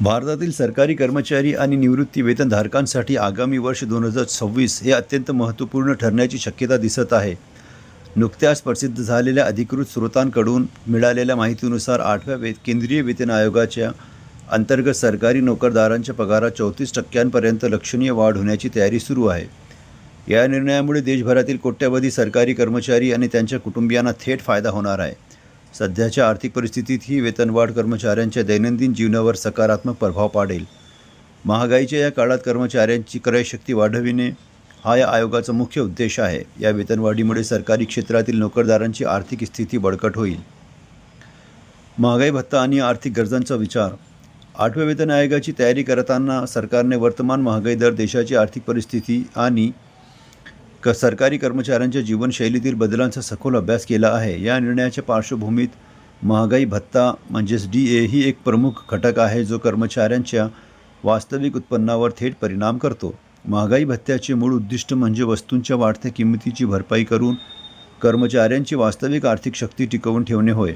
भारतातील सरकारी कर्मचारी आणि निवृत्ती वेतनधारकांसाठी आगामी वर्ष दोन हजार सव्वीस हे अत्यंत महत्त्वपूर्ण ठरण्याची शक्यता दिसत आहे. नुकत्याच प्रसिद्ध झालेल्या अधिकृत स्रोतांकडून मिळालेल्या माहितीनुसार आठव्या वे केंद्रीय वेतन आयोगाच्या अंतर्गत सरकारी नोकरदारांच्या पगारात चौतीस टक्क्यांपर्यंत लक्षणीय वाढ होण्याची तयारी सुरू आहे. या निर्णयामुळे देशभरातील कोट्यवधी सरकारी कर्मचारी आणि त्यांच्या कुटुंबियांना थेट फायदा होणार आहे. सध्याच्या आर्थिक परिस्थितीत ही वेतनवाढ कर्मचाऱ्यांच्या दैनंदिन जीवनावर सकारात्मक प्रभाव पाडेल. महागाईच्या या काळात कर्मचाऱ्यांची क्रयशक्ती वाढविणे हा या आयोगाचा मुख्य उद्देश आहे. या वेतनवाढीमुळे सरकारी क्षेत्रातील नोकरदारांची आर्थिक स्थिती बळकट होईल. महागाई भत्ता आणि आर्थिक गरजांचा विचार. आठव्या वेतन आयोगाची तयारी करताना सरकारने वर्तमान महागाई दर देशाची आर्थिक परिस्थिती आणि क सरकारी कर्मचाऱ्यांच्या जीवनशैलीतील बदलांचा सखोल अभ्यास केला आहे. या निर्णयाच्या पार्श्वभूमीत महागाई भत्ता म्हणजेच डी ए ही एक प्रमुख घटक आहे जो कर्मचाऱ्यांच्या वास्तविक उत्पन्नावर थेट परिणाम करतो. महागाई भत्त्याचे मूळ उद्दिष्ट म्हणजे वस्तूंच्या वाढत्या किंमतीची भरपाई करून कर्मचाऱ्यांची वास्तविक आर्थिक शक्ती टिकवून ठेवणे होय.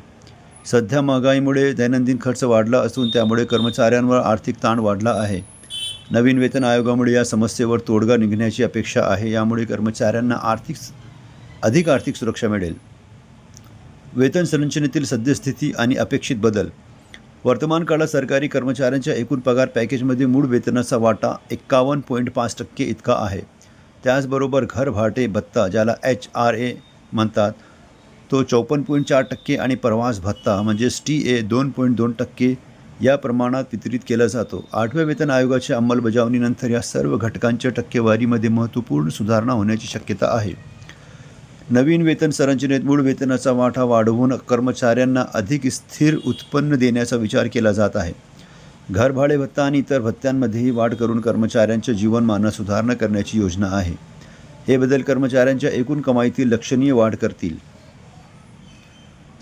सध्या महागाईमुळे दैनंदिन खर्च वाढला असून त्यामुळे कर्मचाऱ्यांवर आर्थिक ताण वाढला आहे. नवीन वेतन आयोगामुळे या समस्येवर तोडगा निघण्याची अपेक्षा आहे. यामुळे कर्मचाऱ्यांना आर्थिक अधिक आर्थिक सुरक्षा मिळेल. वेतन संरचनेतील सद्यस्थिती आणि अपेक्षित बदल. वर्तमान काळात सरकारी कर्मचाऱ्यांच्या एकूण पगार पॅकेजमध्ये मूळ वेतनाचा वाटा एक्कावन्न पॉईंट पाच टक्के इतका आहे. त्याचबरोबर घर भाटे भत्ता ज्याला एच आर ए म्हणतात तो चौपन्न पॉईंट चार टक्के आणि प्रवास भत्ता म्हणजेच टी ए दोन पॉईंट दोन टक्के या प्रमाणात वितरित केला जातो. आठव्या वेतन आयोगाच्या अंमलबजावणीनंतर या सर्व घटकांच्या टक्केवारीमध्ये महत्त्वपूर्ण सुधारणा होण्याची शक्यता आहे. नवीन वेतन संरचनेत मूळ वेतनाचा वाटा वाढवून कर्मचाऱ्यांना अधिक स्थिर उत्पन्न देण्याचा विचार केला जात आहे. घरभाडे भत्ता आणि इतर भत्त्यांमध्येही वाढ करून कर्मचाऱ्यांच्या जीवनमानात सुधारणा करण्याची योजना आहे. हे बदल कर्मचाऱ्यांच्या एकूण कमाईतील लक्षणीय वाढ करतील.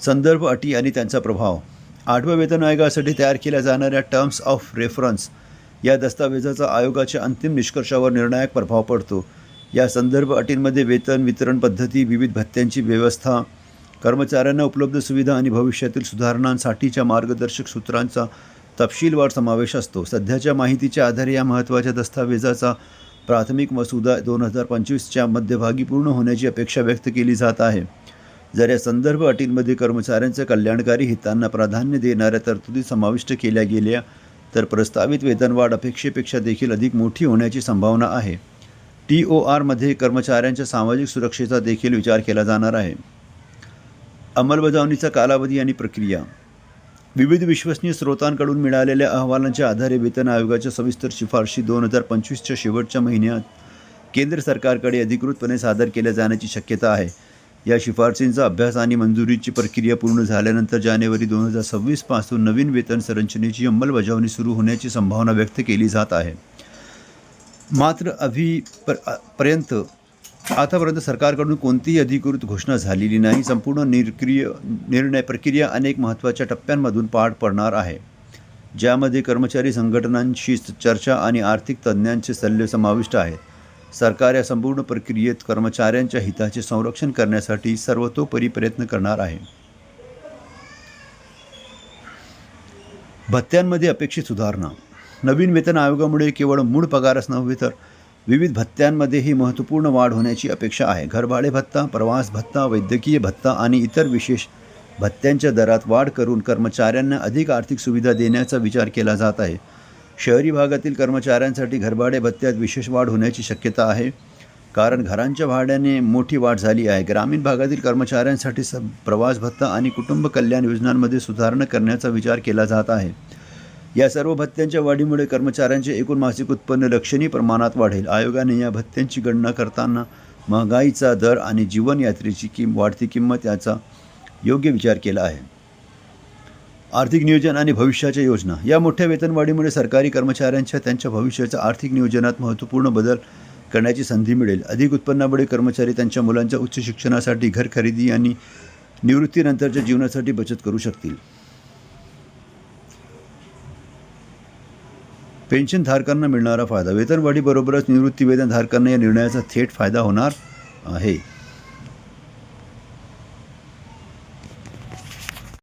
संदर्भ अटी आणि त्यांचा प्रभाव. आठव्या वेतन आयोगासाठी तयार केल्या जाणाऱ्या टर्म्स ऑफ रेफरन्स या दस्तावेजाचा आयोगाच्या अंतिम निष्कर्षावर निर्णायक प्रभाव पडतो. या संदर्भ अटींमध्ये वेतन वितरण पद्धती विविध भत्त्यांची व्यवस्था कर्मचाऱ्यांना उपलब्ध सुविधा आणि भविष्यातील सुधारणांसाठीच्या मार्गदर्शक सूत्रांचा तपशीलवार समावेश असतो. सध्याच्या माहितीच्या आधारे या महत्त्वाच्या दस्तावेजाचा प्राथमिक मसुदा दोन हजार पंचवीसच्या मध्यभागी पूर्ण होण्याची अपेक्षा व्यक्त केली जात आहे. जर या संदर्भ अटींमध्ये कर्मचाऱ्यांच्या कल्याणकारी हितांना प्राधान्य देणाऱ्या तरतुदी समाविष्ट केल्या गेल्या तर प्रस्तावित वेतनवाढ अपेक्षेपेक्षा देखील अधिक मोठी होण्याची संभावना आहे. टी ओ आरमध्ये कर्मचाऱ्यांच्या सामाजिक सुरक्षेचा देखील विचार केला जाणार आहे. अंमलबजावणीचा कालावधी आणि प्रक्रिया. विविध विश्वसनीय स्रोतांकडून मिळालेल्या अहवालांच्या आधारे वेतन आयोगाच्या सविस्तर शिफारशी दोन हजार पंचवीसच्या शेवटच्या महिन्यात केंद्र सरकारकडे अधिकृतपणे सादर केल्या जाण्याची शक्यता आहे. या शिफारशींचा अभ्यास आणि मंजुरीची प्रक्रिया पूर्ण झाल्यानंतर जानेवारी दोन हजार सव्वीसपासून नवीन वेतन संरचनेची अंमलबजावणी सुरू होण्याची संभावना व्यक्त केली जात आहे. मात्र अभि पर्यंत आतापर्यंत सरकारकडून कोणतीही अधिकृत घोषणा झालेली नाही. संपूर्ण निर्क्रिय निर्णय प्रक्रिया अनेक महत्त्वाच्या टप्प्यांमधून पार पडणार आहे. ज्यामध्ये कर्मचारी संघटनांशी चर्चा आणि आर्थिक तज्ज्ञांचे सल्ले समाविष्ट आहेत. सरकार या संपूर्ण प्रक्रियेत कर्मचाऱ्यांच्या हिताचे संरक्षण करण्यासाठी सर्वतोपरी प्रयत्न करणार आहे. भत्त्यांमध्ये अपेक्षित सुधारणा. नवीन वेतन आयोगामुळे केवळ मूळ पगारच नव्हे तर विविध भत्त्यांमध्येही महत्त्वपूर्ण वाढ होण्याची अपेक्षा आहे. घरभाडे भत्ता प्रवास भत्ता वैद्यकीय भत्ता आणि इतर विशेष भत्त्यांच्या दरात वाढ करून कर्मचाऱ्यांना अधिक आर्थिक सुविधा देण्याचा विचार केला जात आहे. शहरी भागातील कर्मचाऱ्यांसाठी घरभाडे भत्त्यात विशेष वाढ होण्याची शक्यता आहे. कारण घरांच्या भाड्याने मोठी वाढ झाली आहे. ग्रामीण भागातील कर्मचाऱ्यांसाठी स प्रवास भत्ता आणि कुटुंब कल्याण योजनांमध्ये सुधारणा करण्याचा विचार केला जात आहे. या सर्व भत्त्यांच्या वाढीमुळे कर्मचाऱ्यांचे एकूण मासिक उत्पन्न लक्षणीय प्रमाणात वाढेल. आयोगाने या भत्त्यांची गणना करताना महागाईचा दर आणि जीवनयात्रेची किम वाढती किंमत याचा योग्य विचार केला आहे. आर्थिक नियोजन आणि भविष्याच्या योजना. या मोठ्या वेतनवाढीमुळे सरकारी कर्मचाऱ्यांच्या त्यांच्या भविष्याच्या आर्थिक नियोजनात महत्त्वपूर्ण बदल करण्याची संधी मिळेल. अधिक उत्पन्नामुळे कर्मचारी त्यांच्या मुलांच्या उच्च शिक्षणासाठी घर खरेदी आणि निवृत्तीनंतरच्या जीवनासाठी बचत करू शकतील. पेन्शनधारकांना मिळणारा फायदा. वेतनवाढीबरोबरच निवृत्तीवेतनधारकांना या निर्णयाचा थेट फायदा होणार आहे.